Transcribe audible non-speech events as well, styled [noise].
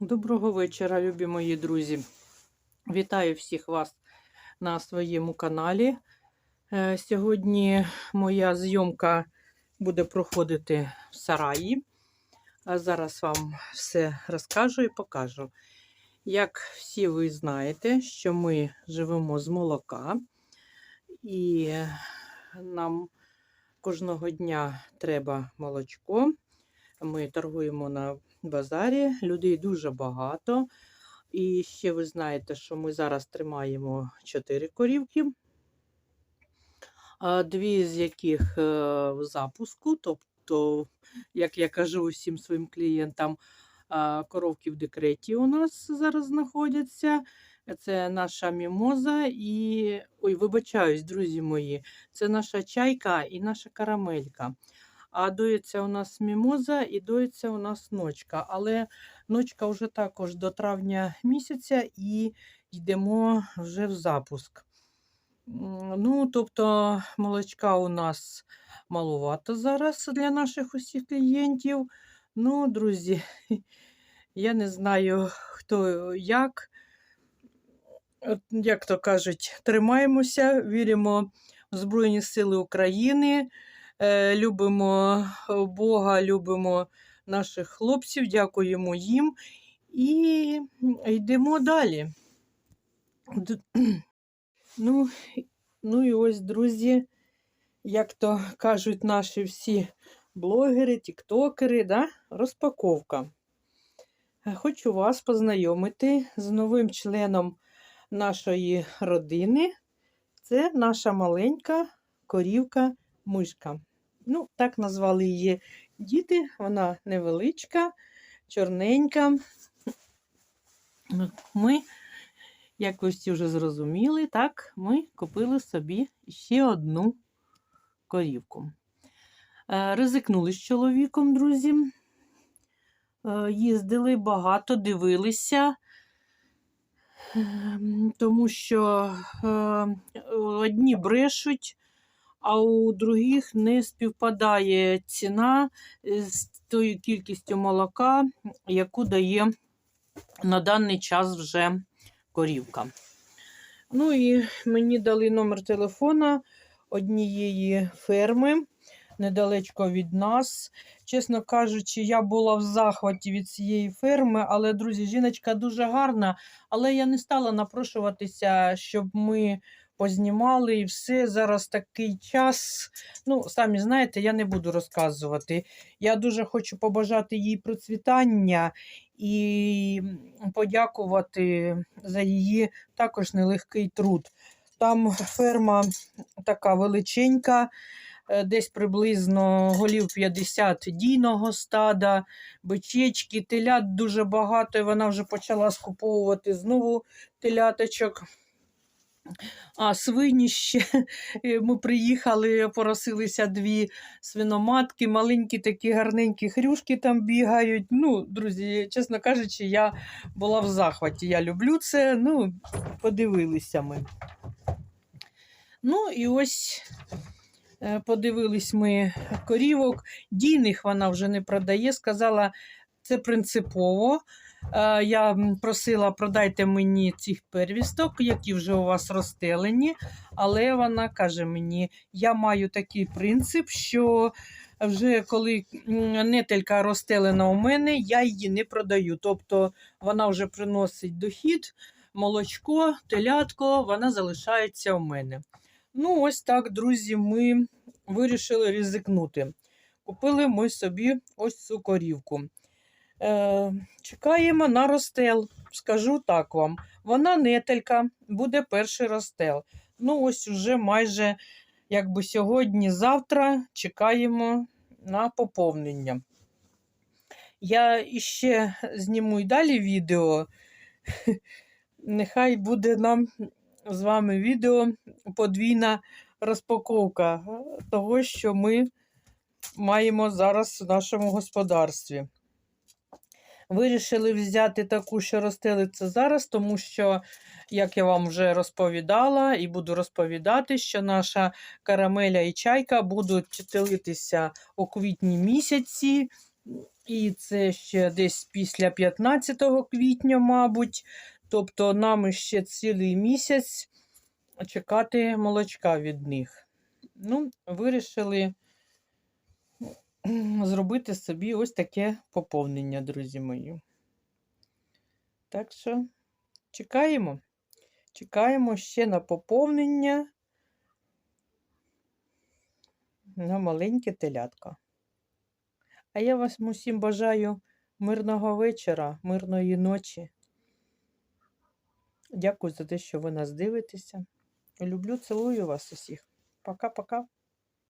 Доброго вечора, любі мої друзі. Вітаю всіх вас на своєму каналі. Е, Сьогодні моя зйомка буде проходити в сараї. А зараз вам все розкажу і покажу. Як всі ви знаєте, що ми живемо з молока, і нам кожного дня треба молочко. Ми торгуємо на базарі, людей дуже багато. І ще ви знаєте, що ми зараз тримаємо 4 корівки, дві з яких е, в запуску. Тобто, як я кажу усім своїм клієнтам, коровки в декреті у нас зараз знаходяться. Це наша мімоза і. Ой, вибачаюсь, друзі мої, це наша чайка і наша карамелька. А доїться у нас мімоза і доїться у нас ночка. Але ночка вже також до травня місяця і йдемо вже в запуск. Ну, тобто, молочка у нас маловато зараз для наших усіх клієнтів. Ну, друзі, [laughs] я не знаю, хто як. Як то кажуть, тримаємося, віримо в Збройні Сили України. Е, любимо Бога, любимо наших хлопців, дякуємо їм і йдемо далі. [clears throat] Ну, ну і ось, друзі, як то кажуть наші всі блогери, тіктокери, да? розпаковка. Е, Хочу вас познайомити з новим членом нашої родини. Це наша маленька корівка мишка. Ну, так назвали її діти. Вона невеличка, чорненька. Ми, як ви всі вже зрозуміли, так, ми купили собі ще одну корівку. Е, Ризикнули з чоловіком, друзі. Е, Їздили багато, дивилися. Ем, Тому що е, одні брешуть, а у других не співпадає ціна з тою кількістю молока, яку дає на даний час вже корівка. Ну і мені дали номер телефона однієї ферми недалечко від нас. Чесно кажучи, я була в захваті від цієї ферми, але, друзі, жіночка дуже гарна, але я не стала напрошуватися, щоб ми познімали і все. Зараз такий час. Ну, самі знаєте, я не буду розказувати. Я дуже хочу побажати їй процвітання і подякувати за її також нелегкий труд. Там ферма така величенька, е, десь приблизно голів 50 дійного стада, бичечки, телят дуже багато, і вона вже почала скуповувати знову теляточок. А свині [laughs] е, ми приїхали, поросилися дві свиноматки, маленькі такі гарненькі хрюшки там бігають. Ну, друзі, чесно кажучи, я була в захваті. Я люблю це. Ну, подивилися ми. Ну, і ось е, подивились ми корівок. Дійних вона вже не продає. Сказала, це принципово. Е, Я просила, продайте мені цих первісток, які вже у вас розстелені. Але вона каже мені: я маю такий принцип, що вже коли нетелька розстелена у мене, я її не продаю. Тобто вона вже приносить дохід, молочко, телятко, вона залишається у мене. Ну, ось так, друзі, ми вирішили ризикнути. Купили ми собі ось цю корівку. Е, чекаємо на розстел. Скажу так вам. Вона нетелька, буде перший розстел. Ну, ось уже майже якби сьогодні-завтра чекаємо на поповнення. Я іще зніму й далі відео. [laughs] Нехай буде нам з вами відео подвійна розпаковка того, що ми маємо зараз в нашому господарстві. Вирішили взяти таку, що розстелиться зараз, тому що, як я вам вже розповідала і буду розповідати, що наша карамеля і чайка будуть телитися у квітні місяці. І це ще десь після 15 квітня, мабуть. Тобто нам ще цілий місяць чекати молочка від них. Ну, вирішили зробити собі ось таке поповнення, друзі мої. Так що чекаємо. Чекаємо ще на поповнення на маленьке телятко. А я вас усім бажаю мирного вечора, мирної ночі. Дякую за те, що ви нас дивитеся. Люблю, цілую вас усіх. Пока-пока.